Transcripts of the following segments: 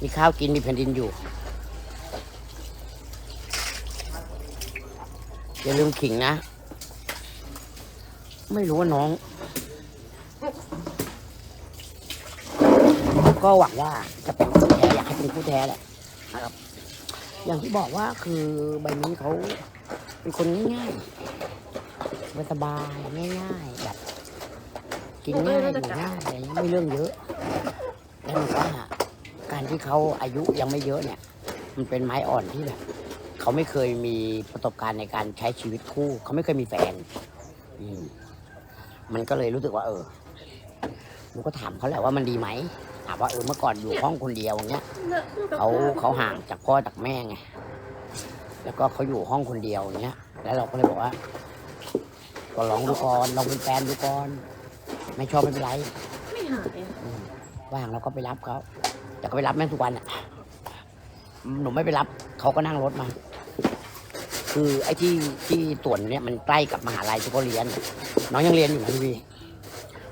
มีข้าวกินมีแผ่นดินอยู่ อย่าลืมขิงนะ ไม่รู้ว่าน้อง ก็หวังว่าจะเป็นคู่แท้อยากให้เป็นคู่แท้แหละนะครับ อย่างที่บอกว่าคือใบนี้เขาเป็นคนง่ายๆสบายง่ายๆแบบกินง่ายอยู่ง่ายอะไรเงี้ยไม่เรื่องเยอะแล้วมันว่าารที่เขาอายุยังไม่เยอะเนี่ย มันเป็นไม้อ่อนที่แบบเขาไม่เคยมีประสบการณ์ในการใช้ชีวิตคู่ เขาไม่เคยมีแฟนอืมมันก็เลยรู้สึกว่า เออหนูก็ถามเขาแหละว่ามันดีไหมถามว่าเออเมื่อก่อนอยู่ห้องคนเดียวอย่างเงี้ยเขาเขาห่างจากพ่อจากแม่ไงแล้วก็เขาอยู่ห้องคนเดียวอย่างเงี้ย แล้วเราก็เลยบอกว่า ก็ลองดูก่อนลองเป็นแฟนดูก่อนไม่ชอบไม่เป็นไรไม่หายอะอืมว่างเราก็ไปรับเขา แต่ก็ไปรับแม่งทุกวันอะหนูไม่ไปรับเขาก็นั่งรถมา คือไอ้ที่ที่สวนเนี่ยมันใกล้กับมหาลัยที่เขาเรียน น้องยังเรียนอยู่นะพี่วี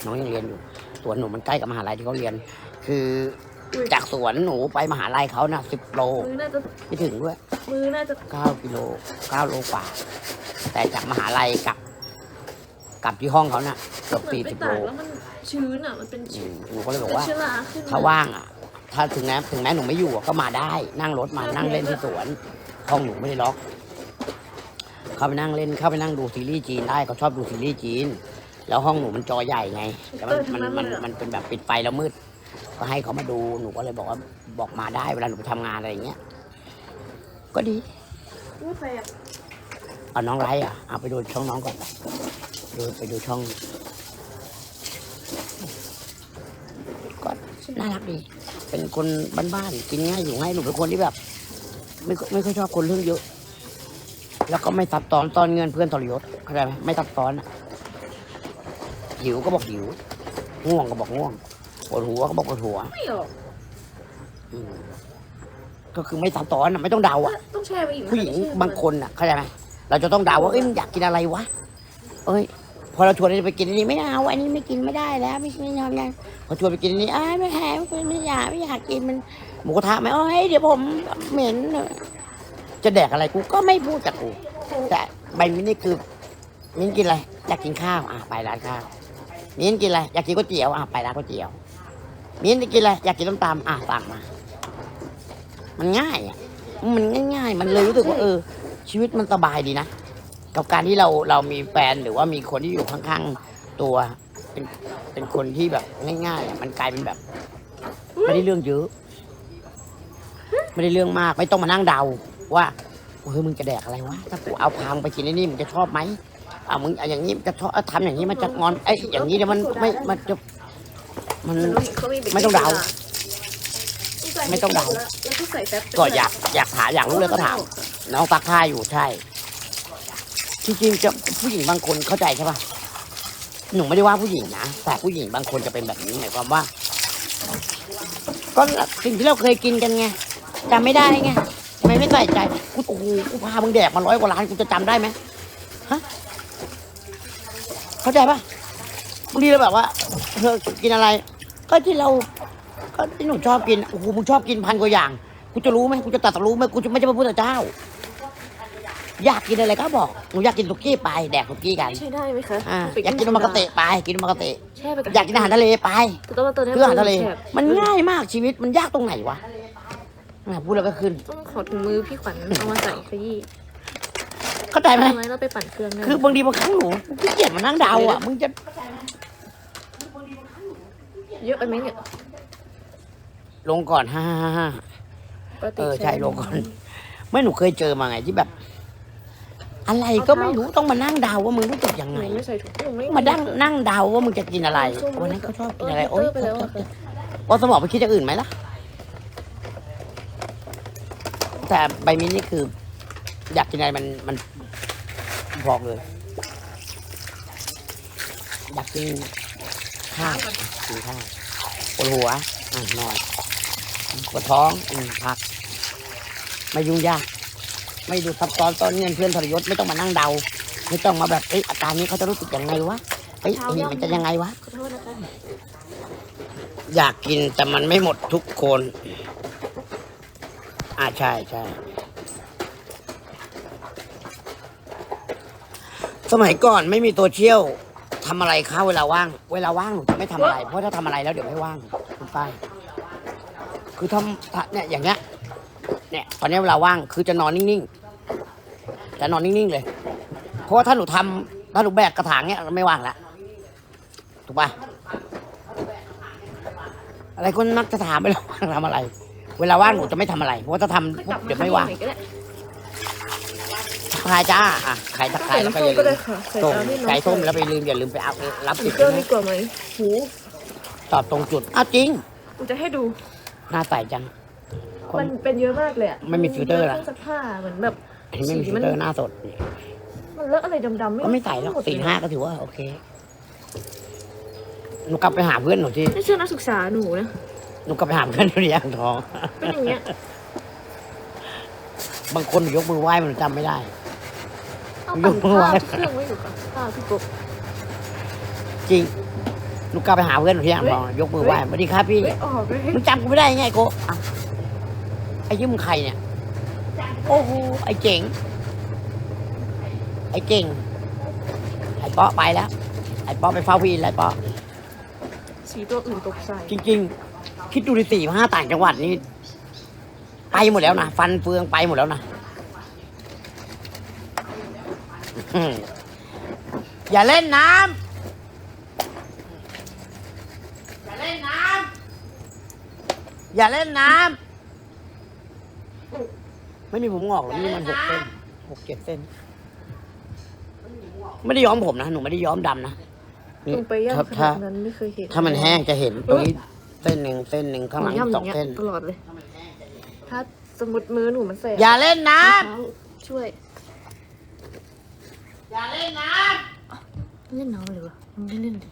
น้องยังเรียนอยู่สวนหนูมันใกล้กับมหาลัยที่เขาเรียน คือจากสวนหนูไปมหาลัยเขาน่ะสิบโลมือน่าจะไม่ถึงด้วย มือน่าจะเก้ากิโลเก้าโลกว่า แต่จากมหาลัยกลับกลับที่ห้องเขาน่ะเกือบเหมือนสี่ไปสิบตาโลกแล้วมันชื้นอะมันเป็นอืชื้นมหนูก็เลยบอกว่าเชื้อราขึ้นถ้าว่างอะ ถ้าถึงแม้ถึงแม้หนูไม่อยู่อะก็มาได้ นั่งรถมานั่งเล่นที่สวนห้องหนูไม่ได้ล็อก เข้าไปนั่งเล่นเข้าไปนั่งดูซีรีส์จีนได้เขาชอบดูซีรีส์จีน แล้วห้องหนูมันจอใหญ่ไงแล้วมันมันมันมันเป็นแบบปิดไฟแล้วมืด ก็ให้เขามาดูหนูก็เลยบอกว่าบอกมาได้เวลาหนูไปทำงานอะไรอย่างเงี้ยก็ดีอู้แสบเอาน้องไลท์อะเอาไปดูช่องน้องก่อนไปดูไปดูช่องก็น่ารักดี เป็นคนบ้านๆกินง่ายอยู่ง่ายหนูเป็นคนที่แบบ ไม่ค่อยไม่ค่อยชอบคนเรื่องเยอะ แล้วก็ไม่ซับซ้อนตอนเงินเพื่อนทรยศเข้าใจไหมไม่ซับซ้อนอะหิวก็บอกหิว ง่วงก็บอกง่วงปวดหัวก็บอกปวดหัวไม่หรอกอืมก็คือไม่ซับซ้อนอะไม่ต้องเดาอะต้องแช่ไปอีกนะผู้หญิงไม่ใช่บางคนอะเข้าใจไหมเราจะต้องเดาว่าเอ้ยมึงอยากกินอะไรวะ เอ้ย พอเราชวนไปกินอันนี้ไม่เอาอันนี้ไม่กินไม่ได้แล้วไม่ไม่ยอมยังพอชวนไปกินอันนี้อ้ายไม่แหมไม่อยากไม่อยากกินมันหมูกระทะไหมเอ้ยเดี๋ยวผมเหม็นจะแดกอะไรกูก็ไม่พูดกับกูแต่ใบมินนี่คือมิ้นกินอะไรอยากกินข้าวอะไปร้านข้าวมิ้นกินอะไรอยากกินก๋วยเตี๋ยวอะไปร้านก๋วยเตี๋ยว มิ้นกินอะไรอยากกินต้มตำอะสั่งมา มันง่ายอะมันง่ายๆ มันเลยรู้สึกว่าเออ ชีวิตมันสบายดีนะ กับการที่เราเรามีแฟนหรือว่ามีคนที่อยู่ข้างๆตัว เป็นเป็นคนที่แบบง่ายๆอะมันกลายเป็นแบบ ไม่ได้เรื่องเยอะ ไม่ได้เรื่องมาก ไม่ต้องมานั่งเดาว่าเฮ้ยมึงจะแดกอะไรวะถ้ากูเอาพางไปกินไอ้นี่มึงจะชอบไหมอ่ามึงเอาอย่างนี้มึงจะชอบเอาทำอย่างนี้มันจะงอนไอ้ยอย่างนี้เดี๋ยวมันไม่มันจะมันมันต้องเขามีเบกกิ้ไม่ต้องเดาโซดไม่ต้องเดา แล้วก็ใส่แป๊บก็อยากอยากถามอยากรู้เลยก็ถาม น้องซักผ้าอยู่ใช่ จริงๆจะผู้หญิงบางคนเข้าใจใช่ปะหนูไม่ได้ว่าผู้หญิงนะแต่ผู้หญิงบางคนจะเป็นแบบนี้หมายความว่า ก็สิ่งที่เราเคยกินกันไงจำไม่ได้ไงทำไมไม่ใส่ใจกูโอ้โหกูพามึงแดกมาร้อยกว่าล้านกูจะจำได้ไหมฮะเข้าใจปะบางทีเราแบบว่าเธอกินอะไร ก็ที่เรา ก็ที่หนูชอบกินโอ้โหมึงชอบกินพันกว่าอย่างกูจะรู้ไหมกูจะตัดสรู้ไหมกูจะไม่ใช่พระพุทธเจ้า อยากกินอะไรก็บอกหนูอยากกินสุกี้ไปแดกสุกี้กันใช้ได้ไหมคะอ่าเบอยากกินโอมากาเตะไปกินโอมากาเตะแช่ไปบอยากกินอาหารทะเลไปแต่ต้องมาเติมให้เพื่ออาหารทะเลแซ่บมันง่ายมากชีวิตมันยากตรงไหนวะอะพูดแล้วก็ขึ้นต้องขอถุงมือพี่ขวัญเอามาใส่ขยี้เข้าใจไหมทำไมเราไปปั่นเครื่องได้คือบางทีบางครั้งหนูขี้เกียจมานั่งเดาอะมึงจะเยอะไปไหมเนี่ยลงก่อนฮ่าฮ่าฮ่าปกติเออใช่ลงก่อนไม่หนูเคยเจอมาไงที่แบบ อะไรก็ไม่รู้ต้องมานั่งเดาว่ามึงรู้สึกยังหนูไง ไม่ใส่ถุงหนูไม่มาดังนั่งเดาว่ามึงจะกินอะไรวันนั้นเขาชอบกินอะไรโอ๊ยเไปแล้วอะค่ะว่าสมองไปคิดอย่างอื่นไหมล่ะ แต่ใบมิ้นนี่คือ อยากกินอะไรมันมันบอกเลย อยากกินข้าวกินข้าวปวดหัวอะนอนปวดท้องอืมพัก ไม่ยุ่งยาก ไม่ดูซับซ้อนตอนเงินเพื่อนทรยศไม่ต้องมานั่งเดา ไม่ต้องมาแบบเอ้ยอาการนี้เขาจะรู้สึกยังไงวะเอ้ยไอ้นี่มันจะยังไงวะ ขอโทษนะคะอยากกินแต่มันไม่หมดทุกคน อ่าใช่ใช่ สมัยก่อนไม่มีตัวเชี่ยวทำอะไรคะเวลาว่าง เวลาว่างหนูจะไม่ทำอะไร เพราะถ้าทำอะไรแล้วเดี๋ยวไม่ว่างคุณป้าคือทำถ้าเนี่ยอย่างเงี้ย เนี่ยตอนนี้เวลาว่างคือจะนอนนิ่งๆจะนอนนิ่งๆเลย เพราะว่าถ้าหนูทำถ้าหนูแบกกระถางเนี่ยไม่ว่างละถูกป่ะอะไรคนมักจะถามไปแล้วว่างทำอะไร เวลาว่างหนูจะไม่ทำอะไร เพราะว่าถ้าทำปุ๊บเดี๋ยวไม่ว่างก็ได้ทักทายจ้าอะใครทักทายแล้วก็อย่าก็ลืได้มค่ะใส่ส่งตามที่น้องไก่ส้มใส่แล้วไปลืมอย่าลืมไปเอารับอีติกดเครื่องนะดีกว่าไหมหูตอบตรงจุดอ้าวจริงกูจะให้ดูหน้าใสจัง คน มันเป็นเยอะมากเลยอะไม่มีฟิลเตอร์เหรอเคงซักผ้าเหมือนแบบอันนี้ไม่มีฟิลเตอร์หน้าสดมันเลอะอะไรดำๆก็ไม่ใส่หรอกมดเลยสี่ห้าก็ถือว่าโอเคหนูกลับไปหาเพื่อนหนูที่ไม่ใช่นักศึกษาหนูนะ หนูกลับไปหาเพื่อนหนูที่อ่างทอง เป็นอย่างเงี้ย บางคนหนูยกมือไหว้มันจำไม่ได้ เอายปั่กนมือไหว้ข้าวทุกเครื่องไว้อยู่ค่ะข้าวพี่กบ จริงหนูกลับไปหาเพื่อนหนูที่อ่างทองยกมือไหว้สวัสดีครับพี่เฮ้ยออกเลยมึงจำกูไม่ได้ยังไงโกอะ ไอ้ยี่มึงใครเนี่ย โอ้โห ไอ้เจ๋ง ไอ้เก่ง ไอ้เปาะไปแล้ว ไอ้เปาะไปเฝ้าพี่แล้วไอ้เปาะสีตัวอื่นตกใส่จริง ๆ คิดดูดิสี่ห้าต่างจังหวัดนี่ไปหมดแล้วนะ ฟันเฟืองไปหมดแล้วนะอืมอย่าเล่นน้ำ อย่าเล่นน้ำ อย่าเล่นน้ำ ไม่มีผมงอกหรอกนี่มันหกเส้นหกเจ็ดเส้น ไม่ได้ย้อมผมนะหนูไม่ได้ย้อมดำนะนี่ลงไปย่ำขถ้านาดนั้นไม่เคยเห็นถ้ามันแห้งจะเห็นตรงนี้เส้นหนึ่งเส้นหนึ่งข้างหลังย่ำสองย่าเส้น ตลอดเลย ถ้าสมมติมือหนูมันแสบอย่าเล่นน้มะพร้าวช่วยำอย่าเล่นน้เล่นน้ำเลยวะมันไม่เล่นเลย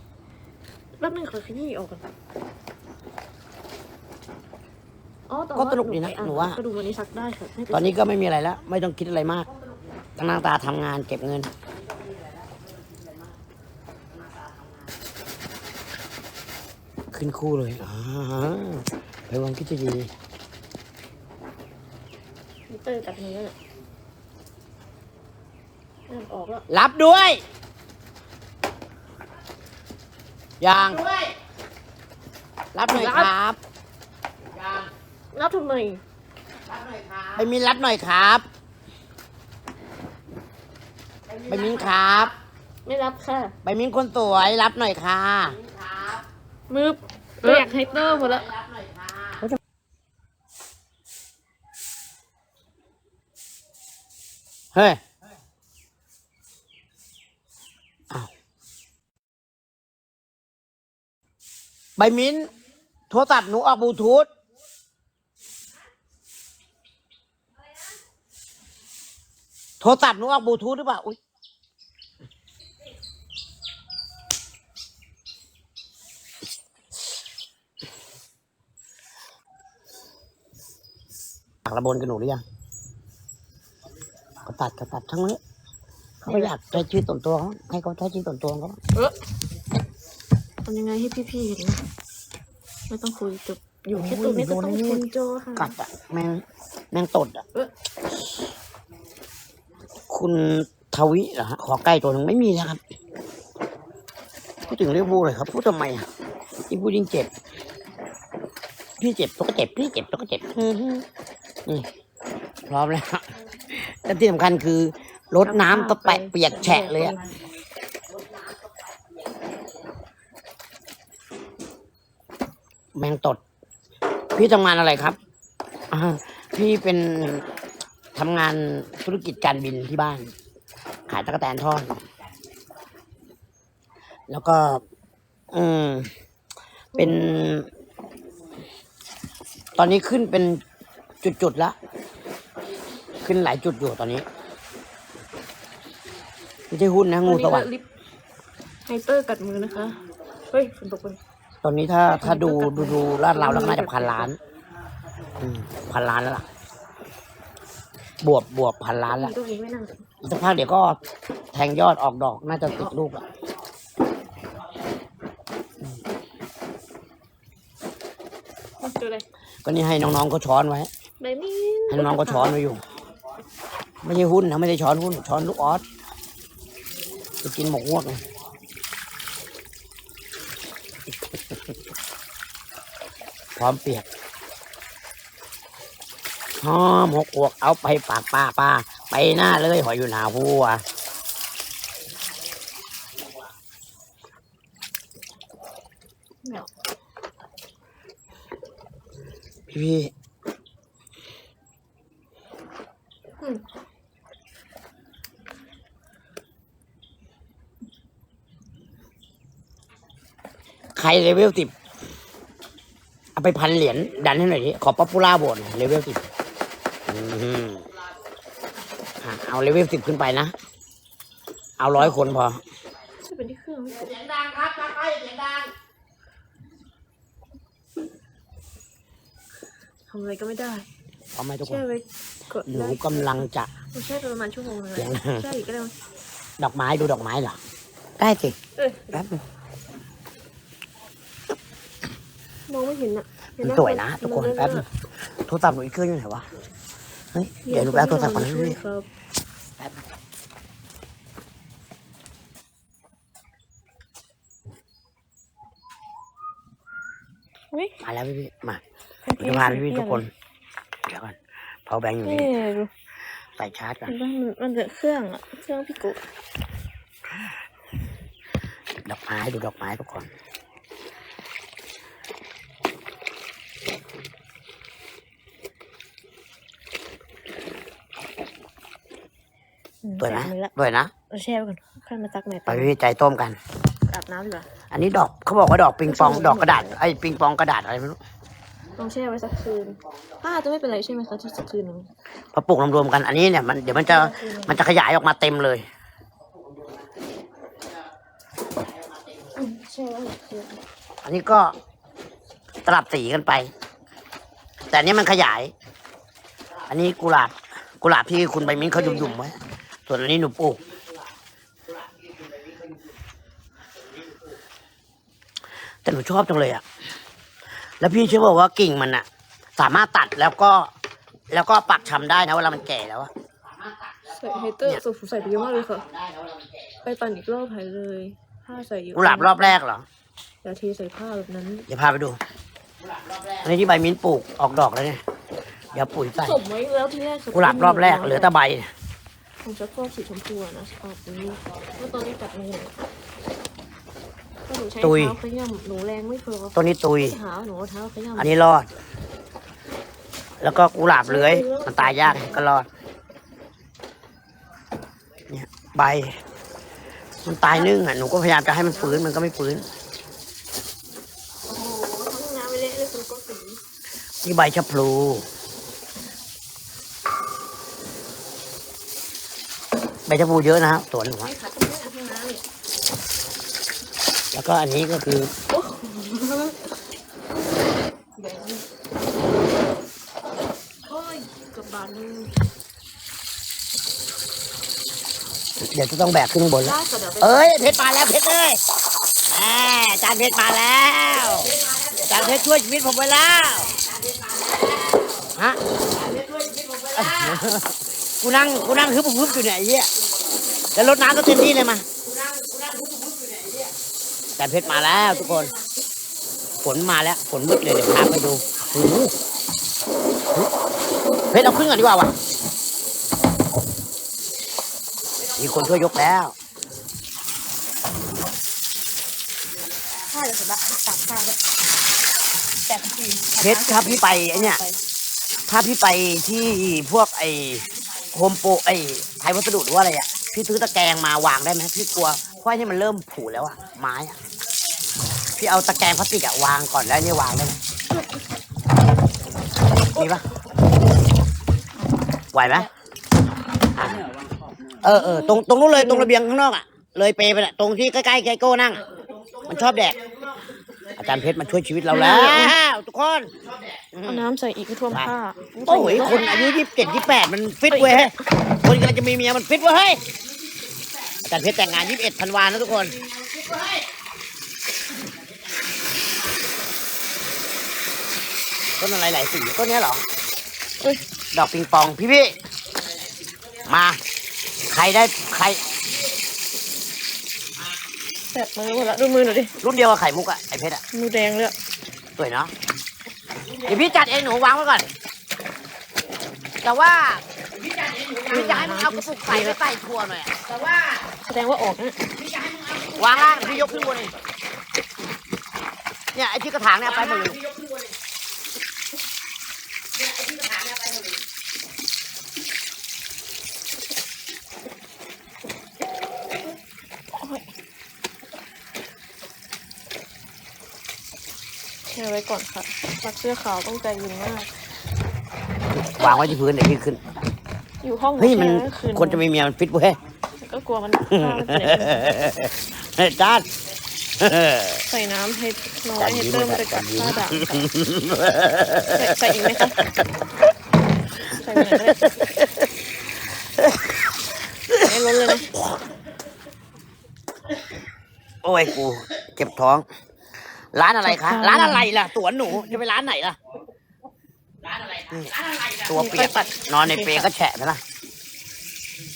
แป๊บนึงขอขยี้ออกก่อน อ๋อแต่ำก็สนุกดีนะหนูว่ากระดูกวันนี้ซักได้ค่ะไม่เป็ตอนนี้ก็ไม่มีอะไรแล้ว ไม่ต้องคิดอะไรมากตั้งหน้าตาทำงานเก็บเงิน ขึ้นคู่เลยอ่าไปวันคิดจะดีมิเตอร์ตัดมือเลยเริ่มออกแล้วรับด้วยยังด้วยรับหน่อยครับยัง นับทำไมรับหน่อยครับไปมินรับหน่อยครับไปมินครับ ไม่รับค่ะไปมินคนสวยรับหน่อยค่ะมือเรียกไฮเตอร์หมดแล้วเฮ้ยอ้าวใบมิ้นท์โทรศัพท์หนูออกบลูทูธ ทรศัพท์หนูออกบลูทูธหรือเปล่า อุ้ยอยากระบนกับหนูหรือยังเขาตัดเขาตัดทั้งนี้เขาก็อยากใช้ชื่อส่วนตัวเขาให้เขาใช้ชื่อส่วนตัวเขาเออทำยังไงให้พี่ๆเห็นนะไม่ต้องคุยจบอยู่แค่ตัวนี้ก็ต้องชนจอค่ะกัดอะแมงแมงตดอะ เออ คุณทวิเหรอฮะขอใกล้ตัวหนึ่งไม่มีแล้วครับพูดถึงเรื่องบูเลยครับพูดทำไมอะยิ่งพูดยิ่งเจ็บ พี่เจ็บตัวก็เจ็บพี่เจ็บตัวก็เจ็บอื้อหือนี่พร้อมแล้วและที่สำคัญคือรดน้ำตะแปะเปียกแฉะเลยอะแมงตด พี่ทำงานอะไรครับพี่เป็น ทำงานธุรกิจการบินที่บ้าน ขายตะกั่วแตนทอดแล้วก็ อืม เป็น ตอนนี้ขึ้นเป็นจุดๆแล้ว ขึ้นหลายจุดอยู่ตอนนี้ ไม่ใช่หุ้นนะ งูสวัสดิ์ลิปไฮเตอร์กัดมือนะคะ เฮ้ยฝนตกเลยตอนนี้ถ้าถ้าดูดูดูลาดเราแล้วน่าจะพันล้าน อืมพันล้านแล้วล่ะ บวบบวบพันล้านแล้วตรงนี้ไม่นั่งอีกสักพักเดี๋ยวก็แทงยอดออกดอกน่าจะติดลูกละอืมก็นี่ให้น้องๆเขาช้อนไว้ใบมิ้ให้น้องๆก็ช้อนไว้อยู่ ไม่ใช่หุ้นนะไม่ได้ช้อนหุ้น ช้อนลูกออสจะกินหมกฮวกไงพร้อมเปียก หอมหกอวกเอาไปปากป้าป้าไปหน้าเลยหอยอยู่หนาหัวพี่พี่ใครเลเวลสิบเอาไปพันเหรียญดันให้หน่อยดิขอป๊อปปูล่าโบนเลเวลสิบ เอาเลเวลสิบขึ้นไปนะ เอาร้อยคนพอใช่เป็นที่เครื่องไม่กดเสียงดังครับตาไปเสียงดังทำอะไรก็ไม่ได้พร้อมไหมทุกคแช่น ไว้กดหนูได้กำลังจะเราแช่ไปประมาณชั่วโมงนึงเดี๋ยวนะแช่อีกก็ได้มั้ยดอกไม้ดูดอกไม้เหรอ ได้สิเอ้ยแป๊บนึง มองไม่เห็นอะเห็มันไหสวยนะทุกคนแป๊บนึงโทรศัพท์หนูอีกเครื่องอยู่ไหนวะเฮ้ยเดี๋ยวหนูไปเอาโทรศัพท์ก่อนนะพี่ครับแป๊บนึงอุ้ยมาแล้วพี่พี่มาเดี๋ยวพาพี่พี่ทุกคนเดี๋ยวก่อนเผาแบงค์อยู่นี่นี่ดูใส่ชาร์จก่อนมันมันมันจะเครื่องอะ เครื่องพี่กุดอกไม้ดูดอกไม้ทุกคน สวยนะมือละสวยนะเราแช่ไปก่อนค่อยมาตักใหม่ไปพี่พี่ใจต้มกันอาบน้ำดีกว่าอันนี้ดอกเขาบอกว่าดอกปิงปองดอกกระดาษไอ้ปิงปองกระดาษอะไรไม่รู้ลองแช่ไว้สักคืนผ้าจะไม่เป็นไรใช่ไหมคะที่สักคืนหนึงพอปลูกรวมๆกันอันนี้เนี่ยมันเดี๋ยวมันจะมันจะขยายออกมาเต็มเลยอืมแช่ไว้สักคืนอันนี้ก็สลับสีกันไป แต่อันนี้มันขยาย อันนี้กุหลาบกุหลาบที่คุณใบมิ้นเขายุ่มๆไว้ ส่วนอันนี้หนูปลูก แต่หนูชอบจังเลยอะแล้วพี่เชื่อบอกว่ากิ่งมันอะสามารถตัดแล้วก็ แล้วก็ปักชำได้นะเวลามันแก่แล้วอะใส่ไฮเตอร์สุใส่ไปเยอะมากเลยค่ะ ไปปั่นอีกรอบหายเลยผ้าใส่เยอะกุหลาบรอบแรกเหรออย่าเทใส่ผ้าแบบนั้นเดี๋ยวพาไปดูอันนี้ที่ใบมิ้นปลูกออกดอกแล้วเนี่ยเดี๋ยวปุ๋ยใส่สมไว้แล้วที่แรกกุหลาบรอบแรกเหลือแต่ใบ ผมจะฟอกสีชมพูอะนะออกนี้เมื่อตอนนี้ตัดมือก็หนูใช้ตุย เท้าขย้ำหนูแรงไม่พอตัวนี้ตุย เท้าหนูเอาเท้าขย้ำอันนี้รอด แล้วก็กุหลาบเลื้อย มันตายยากก็รอด เนี่ยใบ มันตายนึ่งอะ หนูก็พยายามจะให้มันฟื้น มันก็ไม่ฟื้น โอ้โหทั้งน้ำไปเละเลยคุณก็สีนี่ใบชะพลู ใบชะพลูเยอะนะครับสวนหนูอะไม่ขัดตรงนี้ทั้งน้ำเนี่ยแล้วก็อันนี้ก็คือ โอ้โหแบ่งโอ้ยเกับบาทนึงเดี๋ยวจะต้องแบกขึ้นข้างบนแล้วได้ก็เดี๋ยวไปเอ้ยเพชรมาแล้วเพชรเอ้ยแหมอาจารย์เพชรมาแล้วอาจารย์เพชรช่วยชีวิตผมไปแล้วฮะ กูนั่งกูนั่งฮึบฮึบอยู่เนี่ยไอ้เหี้ยแล้วรถน้ำก็เต็มที่เลยมาอาจารย์เพชรมาแล้วทุกคน ฝนมาแล้วฝนมืดเลยเดี๋ยวพาไปดูโอ้โหเพชรเอาขึ้นก่อนดีกว่าวะมีคนช่วยยกแล้วผ้าเดี๋ยวเสร็จละตักผ้าเลยแตะทีเพชรครับพี่ไปไอเนี่ย ถ้าพี่ไปที่พวกไอ โฮมโปรไอไทยวัสดุหรือว่าอะไรอะพี่ซื้อตะแกรงมาวางได้ไหมพี่กลัวเพราะนี่มันเริ่มผุแล้วอะไม้อะพี่เอาตะแกรงพลาสติกอะวางก่อนแล้วนี่วางได้ไหมมีปะไหวไหมเออเออตรงตรงนู้นเลยตรงระเบียงข้างนอกอะเลยเปไปน่ะตรงที่ใกล้ๆไกโก้นั่ง มันชอบแดดอา จารย์เพชรมาช่วยชีวิตเราแล้วทุกคนเอาน้ำใส่อีกไม่ท่วมผ้าโอ้ยคนอายุยี่สิบเจ็ดยี่แปดมันฟิตเว้ยเฮ้ยคนกำลังจะมีเมียมันฟิตเว้ยเฮ้ยอาจารย์เพชรแต่งงานยี่สิบเอ็ดธันวานะทุกคนต้นอะไรหลายสีต้นเนี้ยเหรออุ้ยดอกปิงปองพี่พี่มา ใครได้ใคร แสบมือหมดละดูมือหน่อยดิ รุ่นเดียวกับไข่มุกอะไอเพชรอะมือแดงเลยอะสวยเนาะเดี๋ยวพี่จัดเองหนูวางไว้ก่อน แต่ว่าพี่จะให้มึงเอากระปุกใส่ไปใส่ทัวหน่อยอะแต่ว่าแสดงว่าออกนะวางล่างพี่ยกขึ้นบนเองเนี่ยไอ้ที่กระถางเนี่ยเอาไปหมดเลย แช่ไว้ก่อนค่ะรักเสื้อขาวต้องใจเย็นมาก วางไว้ที่พื้นเดี๋ยวพี่ขึ้น อยู่ห้องเฮ้ยมันแช่คืนคนจะมีเมียมันฟิตเว้ย ก็กลัวมันผ้ามันเสียเฮ้ยจ้านใส่น้ำให้น้อยจานให้ยิ้มเติมเลยไปกัจาบนยิ้มผ้าด่างค่ะใส่ใส่อีกไหมคะใส่ไปไหนก็ได้ไม่ล้นเลยนะ โอ้ยกูเจ็บท้อง ร้านอะไรคะ ร้านอะไรล่ะ สวนหนูจะไปร้านไหนล่ะ ร้านอะไรตัวเปียกนอนในเปรย์ก็แฉะไปละ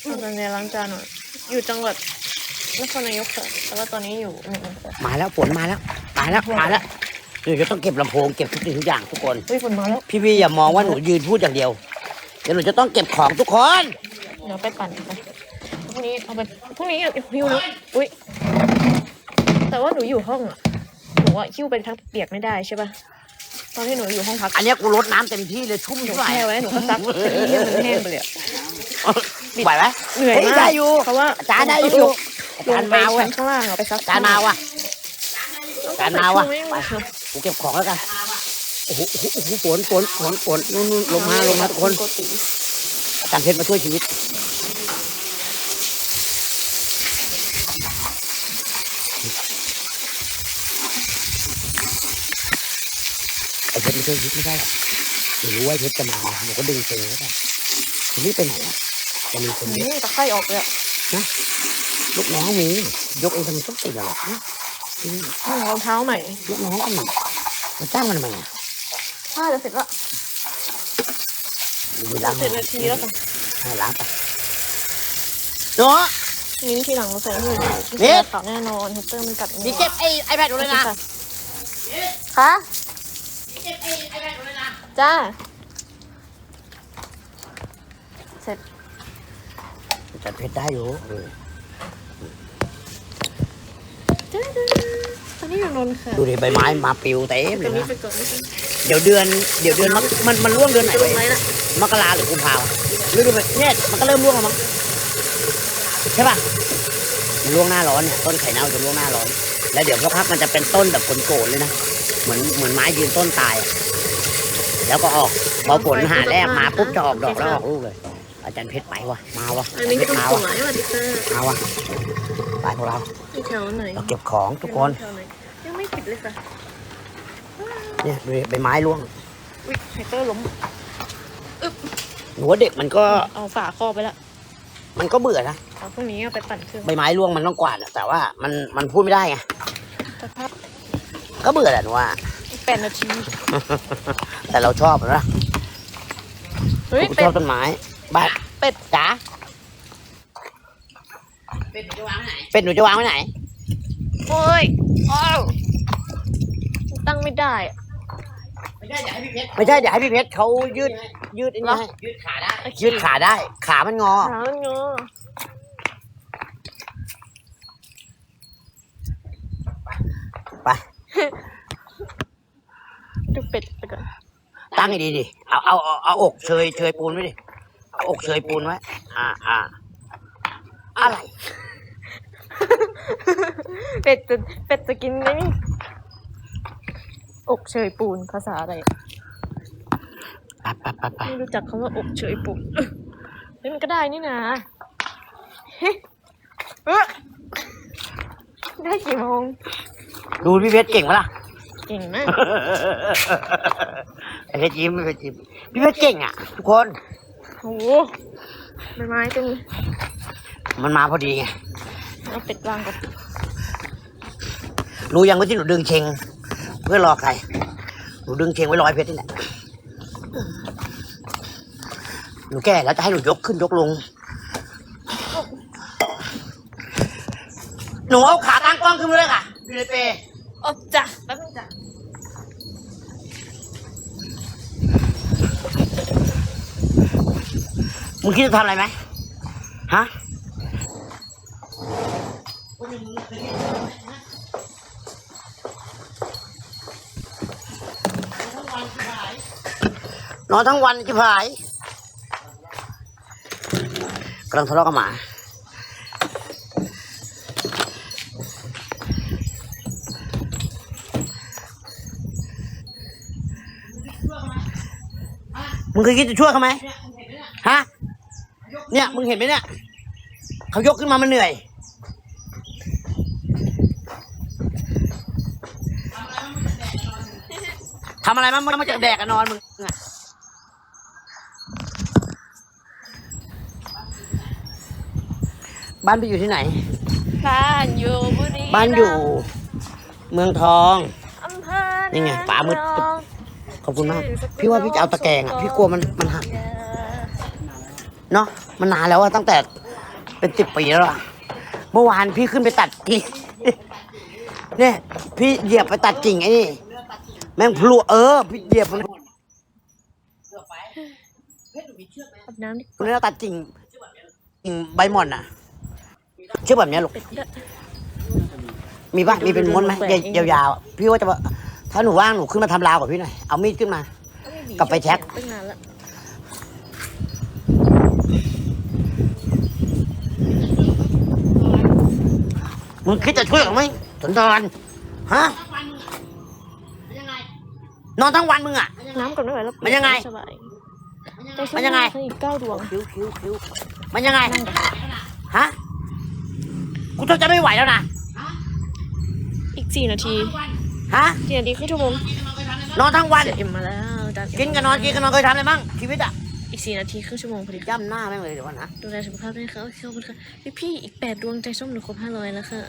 เอาจารย์เนี่ยล้างจานหน่อยอยู่จังหวัดนครนายกค่ะแต่ว่าตอนนี้อยู่หนึ่งค่ะมาแล้วฝนมาแล้วมาแล้วมาแล้วเดี๋ยวจะต้องเก็บลำโพงเก็บทุกสิ่งทุกอย่างทุกคนเฮ้ยฝนมาแล้วพี่พี่อย่ามองว่าหนูยืนพูดอย่างเดียวเดี๋ยวหนูจะต้องเก็บของทุกคนเดี๋ยวไปปั่นไปพรุ่งนี้เอาไปพรุ่งนี้หิ้วนะอุ้ยแต่ว่าหนูอยู่ห้องอะห นูอะหิ้วไปทั้งเปียกไม่ได้ใช่ป่ะตอนที่หนูอยู่ห้องพักอันเนี้ยกูรดน้ำเต็มที่เลยชุ่มหนูเท่าไหร่แช่ไว้หนูก็ซักแต่ที่มันแห้งไปเลยอะ ไหวไหมเหนื่อยเฮ้มากได้อยู่ เพราะว่าอาจารย์ได้อยู่ลงอาลจารงย์ไปมาเว้ยชั้นข้างล่างเอาไปซักอาจารย์มาว่ะต้องอาจารย์มาว่ะใส่เครื่องไม่หมดกูเก็บของแล้วกัน โอ้โหโอ้โหโอ้โหฝนฝนฝนฝนนู่นนู่นลงมาลงมาทุกคนปกติอาจารย์เพชรมาช่วยชีวิต ไอ้เพ ชรไม่วยชีวิตไม่ได้หรอกหนูรู้ว่าเพชรจะมาหนูก็ดึงเชงแล้วกันทีนี้ไปไหนอะจะมีคนเยอือะมตะไคร่ออกเลยอะลูกน้องมียกเองทำไมต้องติดหรอกนะรองเท้าใหม่ลูกน้องก็มีมาจ้างมันทำไมอะผ้าจะเสร็จละมีล้างเจ็ดนาทีแล้วค่ะให้ล้างไปหนูมิ้นท์ทีหลังเราใส่ให้เลยนี่ขาวแน่นอนเฮตเตอร์มันกัดนี่เก็บไอ้ไอแพดหนูเลยนะคะ เก็บไอ้ไอแพดหนูเลยนะจ้า เสร็จ จัดเพชรได้อยู่เออจ้าตอนนี้อยู่นนท์ค่ะดูดิใบไม้มาปลิวเต็มเลตรยงนี้นะ ไปก่อนไม่ใช่เดี๋ยวเดือน เดี๋ยวเดือนมันมันมันร่วงเดือนไหนจะลไปงไหมล่ะมกราหรือกุมภาหรือดูไปเนี่ยมันก็เริ่มร่วงแล้วมั้งใช่ป่ะมันร่วงหน้าร้อนเนี่ยต้นไข่เน่าจะร่วงหน้าร้อน แล้วเดี๋ยวสักพักมันจะเป็นต้นแบบโกนๆเลยนะ เหมือนเหมือนไม้ยืนต้นตายอะแล้วก็ออกพอฝนหาแรกมาปุ๊บจะออกดอกแล้วออกลูกเลย อาจารย์เพชรไปวะมาวะอันนี้เพก็ชรต้องมาสวะวยสวัสดีค่ะมาวะไปพวกเราที่แถวไหนเราเก็บของทุกคนแถวไหนยังไม่ปิดเลยค่ะเนี่ยดูดิใบไม้ร่วงอุ้ยไฮเตอร์ล้มหนูว่าเด็กมันก็เอาฝาครอบไปละมันก็เบื่อนะเอาพรุ่งนี้เอาไปปั่นเครื่องใบไม้ร่วงมันต้องกวาดอะแต่ว่ามันมันพูดไม่ได้ไงสภาพ ก็เบื่อแหละหนูว่าอีกแปดนาที แต่เราชอบนะเฮ้ยกูเป็ชดอบต้นไม้บ้านเป็ด จ๋าเป็ดหนูจะวางไว้ไหน เป็ดหนูจะวางไว้ไหน โอ้ยอ้าวตั้งไม่ได้อะ ไม่ใช่เดี๋ยวให้พี่เพชรไม่ใช่เดี๋ยวให้พี่เพชรเขายืดยืดอันนี้ให้ยืดขาได้ ยืดขาได้ ขามันงอ หามันงอ ไป ดูเป็ดไปก่อน ตั้งให้ดีดิเอาเอาเอาเอาอกเชยเชยปูนไว้ดิเอาอกเชยปูนไว้อ่าอ่าอะไร เป็ดจะเป็ดจะกินไหมนี่อกเชยปูนภาษาอะไรไปไปไปไปไม่รู้จักคำว่าอกเชยปูนเอ้ยเฮ้ยมันก็ได้นี่นะเฮ้ยเอ้อได้กี่โมง ดูพี่เพชรเก่งปะล่ะ เก่งมากไอ้ ไเพชรยิ้มไเพชรยิ้มพี่เพชรเก่งอะ ทุกคนโอ้หใบไม้ตรงนี้มันมาพอดีไงเอาเป็ดวางก่อนรู้ยังว่าที่หนูดึงเชงเพื่อรอใครหนูดึงเชงไว้รอยเพชรนี่แหละหนูแก่แล้วจะให้หนูยกขึ้นยกลง หนูเอาขาตั้งกล้องขึ้นมาเลยค่ะพี่ในเปรย์อบจ้ะ งคิดจะทำอะไรไหมฮะนอนทั้งวันจิบหายกำลังทะเลาะกับหมามึงเคยคิดจะช่วยเขาไหม เนี่ยมึงเห็นไหมเนี่ยเขายกขึ้นมามันเหนื่อยทำอะไรมันมันมาจากแดกอะนอนมึงอะบ้านไปอยู่ที่ไหน บ้านอยู่บุรีบ้านอยู่ เมืองทอง อำเภอนี่ไงฟ้ามืดนางรองขอบคุณมาก พี่ว่าพี่จะเอาตะแกรงอะ พี่กลัวมันมันหัก เนาะ มันนานแล้วอะตั้งแต่เป็นสิบปีแล้วอะเมื่อวานพี่ขึ้นไปตัดกิ่ง เนี่ย พี่เหยียบไปตัดกิ่งไอ้นี่แม่งพลุเออ พี่เหยียบมันอาบน้ำดิคุณนี่เราตัดกิ่งกิ่งใบหม่อนอะเชื่อแบบเนี้ยลูกเป็ดเด้อมีปะมีเป็นม้วนไหมยาวๆอะพี่ว่าจะว่าถ้าหนูว่างหนูขึ้นมาทำราวกับพี่หน่อย เอามีดขึ้นมา กลับไปแช็ค ตั้งนานละ มึงคิดจะช่วยหรือไม่สนทรฮะนอนทั้งวันมึงอะน้ำก่อนไม่ไหวแล้วมันยังไง สบายมันยังไงใจอีกเก้าดวงคิ้วคิ้วคิ้วมันยังไง ฮะ กูจะไม่ไหวแล้วนะ อีกสี่นาที ฮะสี่นาทีครึ่งชั่วโมงนอนทั้งวันเสียเอ็มมาแล้วอาจารย์เอ็มกินกับนอนกินกับนอนเคยทำอะไรบ้างชีวิตอะอี กสี่นาทีครึ่งชั่วโมงพอดีย่ำหน้าแม่งเลยเดี๋ยวก่อนนะดูแลสุขภาพด้วยนะคะโอเคขอบคุณค่ะพี่พี่อีกแปดดวงใจส้มหนูครบห้าร้อยแล้วค่ะ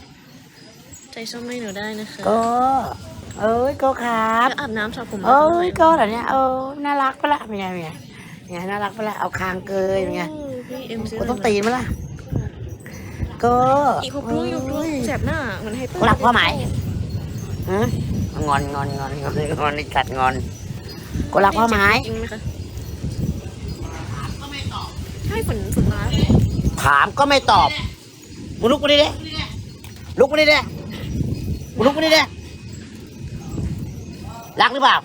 ใจส้มไม่หนูได้นะคะก็เอ้ยก็ครับแล้วอาบน้ำสระผมเอ้ทำไมยก็เหรอเนี่ยเออน่ารักปะล่ะเป็นไงเป็นไงเป็นไงน่ารักปะล่ะเอาคางเกยเป็นไงโอ้พี่เอ็มซื้อกูต้องตีนมั้ยล่ะก็อีกหกดวงอีกหกดวงแสบหน้าเหมือนไฮเปอร์กูรักพ่อไหมฮะงอนงอนงอนงอนงอนนี่สัตว์งอนกูรักพ่อไหม จริงไหมคะใช่ฝนฝนมาถามก็ไม่ตอบมึงลุกมาดิเด้ลุกมาดิเด้มึงลุกมาดิเด้รักหรือเปล่า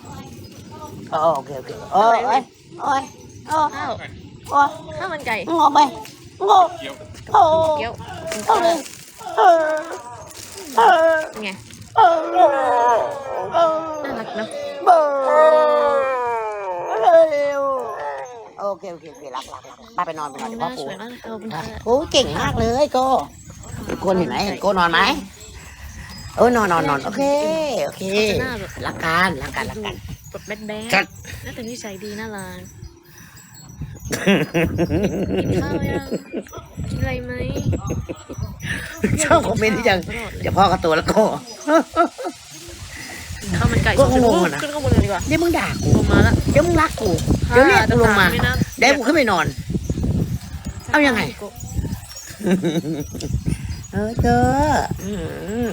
เออโอเคโอเคเออโอ้ยโอ้ยโอ้ยข้าวโอ้ยข้าวมันไก่งอไปงอโอ้เกี๊ยวเออเออเออเป็นไงเออเออน่ารักเนอะเบอร์ โอเคโอเคโอเครักรักรักป้าไปนอนไปนอนเดี๋ยวหพ่อน้าปูสวยมากเลยค่ะขอบคุณค่ะโอ้เก่งมากเลยโก้โก้เห็นไหมโก้นอนไหมเออนอนนอนนอนโอเคโอเคหน้าแบบรักกันรักกันรักกันแบบแบดแบดจัดน่าจะนิสัยดีน่ารักกินข้าวยังกินอะไรไหมชอบคอมเมนต์ที่จังเดี๋ยวพ่อกับตัวแล้วโก้ข้าวมันไก่ก็สองงถุงงอะนะขึ้นข้างบนเลยดีกว่าเดี๋ยวมึงด่ากูลงมาละเดี๋ยวมึงรักกู เดี๋ยวเรียกกูลงมาไม่น่เดี๋ยวกูขึ้นไปนอน เอายังไง เออเจออืม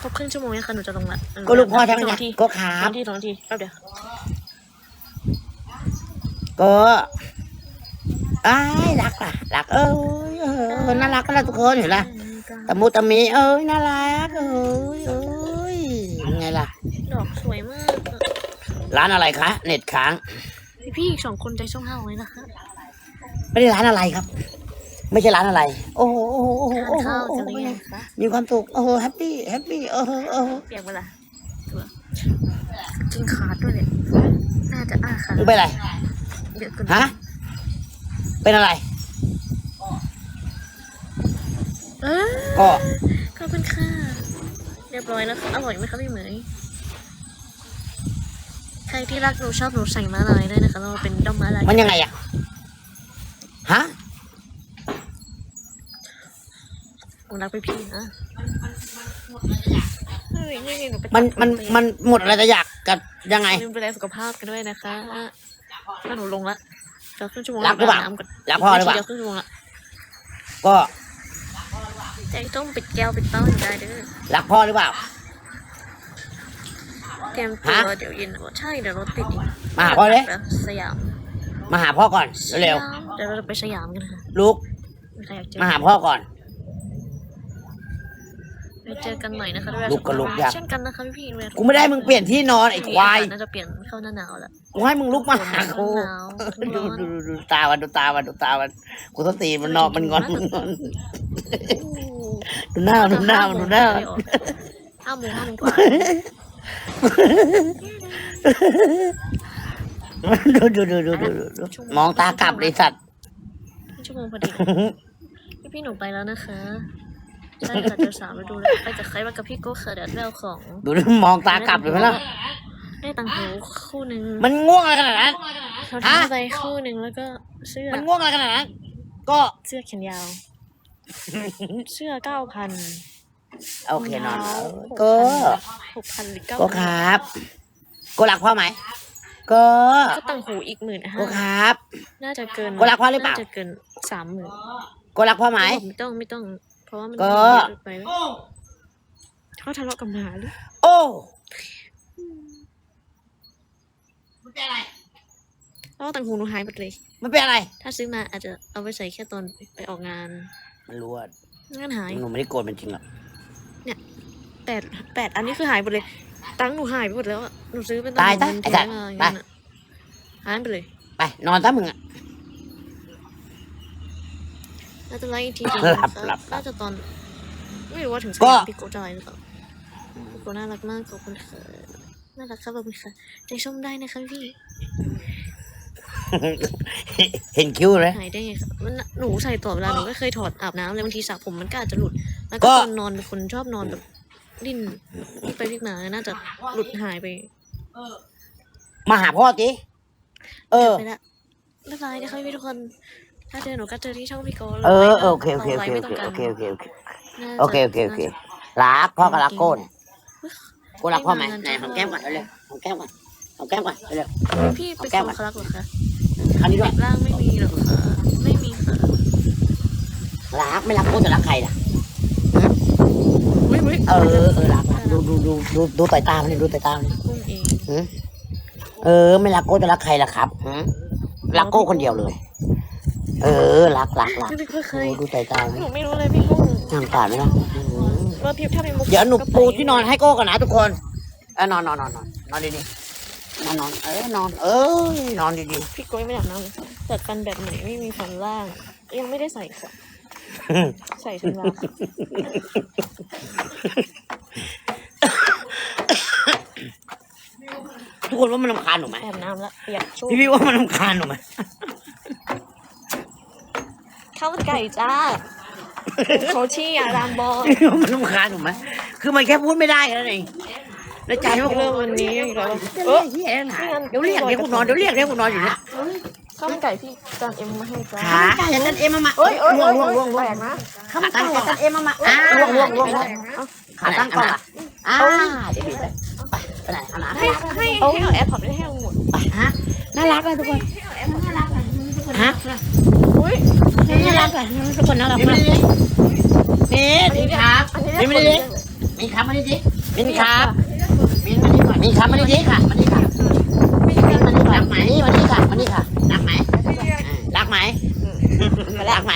ครบครึ่งชั่วโมงยังคะหนูจะลงละก็ลูกพ่อทำไงสงนาทีก็ครัสอบงนาทีสองนาทีแป๊บเดียวก็อ้ายรักล่ะรักเอ้ยเออน่ารักก็แล้วทุกคนเห็นละตะมูตะมีเอ้ยน่ารักเอ้ยเอ้ยยังไงล่ะ ดอกสวยมากอะ ร้านอะไรคะ เน็ตค้าง พี่พี่อีกสองคนใจส้มห้าไว้นะคะไม่ได้ร้านอะไรครับ ไม่ใช่ร้านอะไร โอ้โหโอ้โหโอ้โหทานโอ้โหข้าวกันหโอ้รือโหยังคะมีความสุขโอ้โหแฮปปี้แฮปปี้โอ้โหโอ้โหเปียกเวลาตัวกินขาดด้วยเนี่ยน่าจะอ้าขามึงเป็นอะไรเยอะเกินฮะเป็นอะไร เออก็ขอบคุณค่ะเรียบร้อยแล้วค่ะอร่อยไหมคะพี่เหมยใครที่รักหนูชอบหนูใส่มาลายด้วยนะคะ เราเป็นด้อมมาลายมันยังไงอะฮะหนูรักไปพี่นะเฮ้ยนี่นี่หนูไปมันมันมันหมดอะไรจะอยากกับยังไงลืมดูแลสุขภาพกันด้วยนะคะถ้าหนูลงละแฟก็ครึ่งชั่วโมงรักหรือเปล่าน้ำก่อนรักพ่อหรือเปล่าเดี๋ยวครึ่งชั่วโมงละก็ใจต้องปิดแก้วปิดเต้าอยู่ได้เด้อรักพ่อหรือเปล่า เตรียมตัวฮะเดี๋ยวเย็นใช่เดี๋ยวรถติดอีกมาหาพ่อเลยสยามมาหาพ่อก่อนเร็วสยามเดี๋ยวเราจะไปสยามกันค่ะๆลุกมีใครอยากเจอมาหาพ่อก่อนไปเจอกันหน่อยนะคะด้วยลุกก็ลุกยากเช่นกันนะคะพี่พีเวลกูไม่ได้มึงเปลี่ยนที่นอนไอ้ควายน่าจะเปลี่ยนเข้าหน้าหนาวแล้วกูให้มึงลุกมาหากูหนาวร้ดูอนดูดูดูตามันดูตามันดูตามันกูต้องตีมันนอนมันงอนมันงอนดูหน้ามันดูหน้ามันดูหน้ามันห้าโมงห้าโมงกว่า ดูดูดูดูดูดูมองตากลับเลยสัตว์ชั่วโมงพอดีพี่พี่หนูไปแล้วนะคะใช่ค่ะเจอสามฤดูแล้วไปกับใครมากับพี่โก้ค่ะเดี๋ยวเราของดูดิมองตากลับเลยไหมล่ะได้ตังหูคู่หนึ่งมันง่วงอะไรขนาดนั้นเขาฮะทำไปคู่หนึ่งแล้วก็เสื้อมันง่วงอะไรขนาดนั้นก็เสื้อแขนยาว เสื้อเก้าพัน โอเคนอนก็หกพันหรือเก้าก็ครับ ก็รักพ่อไหม ก็ก็ตังหูอีกหมื่นห้าก็ครับ น่าจะเกินก็รักพ่อหรือเปล่าน่าจะเกินสามหมื่นก็รักพ่อไหมไม่ต้องไม่ต้อง เพราะว่ามันก็เยอะไปไหมเขาทะเลาะกับหมาหรือโอ้เพราะว่าตังหูหนูหายหมดเลย มันเป็นอะไร ถ้าซื้อมาอาจจะเอาไปใส่แค่ตอนไปออกงาน มันรู้ว่างั้นหายหนูไม่ได้โกรธมันจริงหรอก แปดแปดอันนี้คือหายหมดเลย ตังค์หนูหายไปหมดแล้วอะหนูซื้อเป็นตายตายเงินไอ้แท้สัตว์มาอย่างตานั้ยนอะหายไปเลยไปนอนซะมึงอะ น่าจะไล่อีกทีหนึงหลับนะคะหลับหลับน่าจะตอน ไม่รู้ว่าถึงสก็ยามพี่โกจะอะไรหรือเปล่าพี่โกน่ารักมากขอบคุณค่ะน่ารักครับขอบคุณค่ะใจส้มได้นะคะพี่ เห็นคิ้วเลยหายได้ไงคะมันหนูใส่ตลอดเวลาหนูไม่เคยถอดอาบน้ำเลยบางทีสระผมมันก็อาจจะหลุด แล้วก็ก็ ตอนนอนเป็นคนชอบนอนแบบดิ้นพลิกไปพลิกมาน่าจะหลุดหายไปมาหาพ่อจิเออ ไปละบ๊ายบายนะคะพี่ทุกคน ถ้าเจอหนูก็เจอที่ช่องพี่โกเออแล้วเออโอเคโอเคโอไลเคน์โอไม่เคต้งโอเคโอเคโอเคน่าจะโอเคโอเคโอเคน่าจะ รักพ่อกับรักโกนอุ๊ยโกรักพ่อไหมไม่นานไหนจังหอมแก้มก่อนเร็วๆหอมแก้มก่อน หอมแก้มก่อนเร็วพี่เป็นแก้ควนก่อนคารักเหรอคะๆคราวนี้ด้วยร่างไม่มีหรอกค่ะไม่มีค่ะรักไม่รักโกจะรักใครล่ะอุ้ยอุ้ยเออเออรักรักดูดูดูดูดูสายตามันดิดูสายตามันดิกุ้งเองหืมเออ ไม่รักโก้จะรักใครล่ะครับหืมรักโก้คนเดียวเลย เออรักรักรักไม่เคยเคยโอ้ดูสายตามันหนูไม่รู้เลยพี่กุ้งทางตาดไหมนะอื้อหือว่าพี่ถ้าเป็นมุกเดี๋ยวหนูก็ไปปูที่นอนให้โก้ก่อนนะทุกคนเออนอนนอนนอนนอนนอนดีๆ นอนนอน เออนอน เออนอนดีพี่กุ้ยไม่อยากน้ำเลยจัดฟันแบบไหนไม่มีฟันล่าง ยังไม่ได้ใส่ค่ะๆใส่ชั้นล่างทุกคนว่ามันรำคาญหนูไหมแอบน้ำละเปียกชุ่มพี่พี่ว่ามันรำคาญหนูไหมข้าวมันไก่จ้าโคชี่อะรามบอลพี่ว่ามันรำคาญหนูไหมคือมันแค่พูดไม่ได้แค่นั้นเอง แล้วใจว่าเริ่มวันนี้อีกแล้วเออเฮียนะเดี๋ยวเรียกเดี๋ยวกูนอนเดี๋ยวเรียกเดี๋ยวกูนอนอยู่เนี่ยข้าวมันไก่พี่จานเอ็มมาให้จ้าขาไก่อาจารย์เอ็มมามาเอ้ยล่วงล่วงล่วงล่วงแปลกนะขาตั้งอาจารย์เอ็มมามาอ่าล่วงล่วงล่วงล่วงขาตั้งก่อนอ่าเดี๋ยวบีบไปไปไปไหนเอาน้ำให้ให้ให้เอาแอร์พอร์ตไม่ได้ให้เอาหมดไปฮะน่ารักเลยทุกคนฮะอุ้ยน่ารักเลยทุกคนน่ารักมากนี่นี่ครับนี่มาดิมีครับมาดิดิมีครับมีมาดิก่อ นมีครับมาดิดิค่ะมาดิค่ะมีมาดิรักไหมมาดิค่ะมาดิค่ะรักไหมรักไหมรักไหม